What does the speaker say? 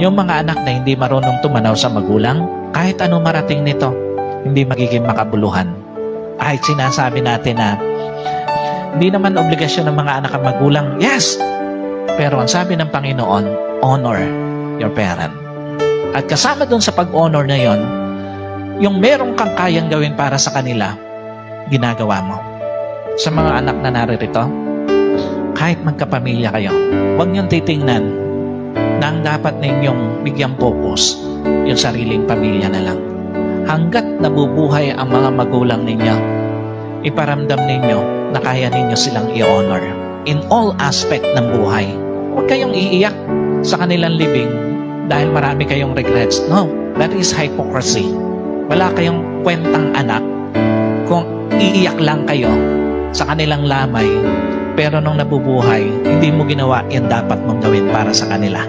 Yung mga anak na hindi marunong tumanaw sa magulang, kahit ano marating nito, hindi magiging makabuluhan. Kahit sinasabi natin na hindi naman obligasyon ng mga anak ang magulang, yes! Pero ang sabi ng Panginoon, honor your parent. At kasama dun sa pag-honor na yon, yung merong kang kayang gawin para sa kanila, ginagawa mo. Sa mga anak na naririto, kahit magkapamilya kayo, huwag niyong titingnan na ang dapat ninyong bigyang focus yung sariling pamilya na lang. Hanggat nabubuhay ang mga magulang ninyo, iparamdam ninyo na kaya ninyo silang i-honor in all aspect ng buhay. Huwag kayong iiyak sa kanilang libing dahil marami kayong regrets. No, that is hypocrisy. Wala kayong kwentang anak kung iiyak lang kayo sa kanilang lamay pero nung nabubuhay, hindi mo ginawa yung dapat mong gawin para sa kanila.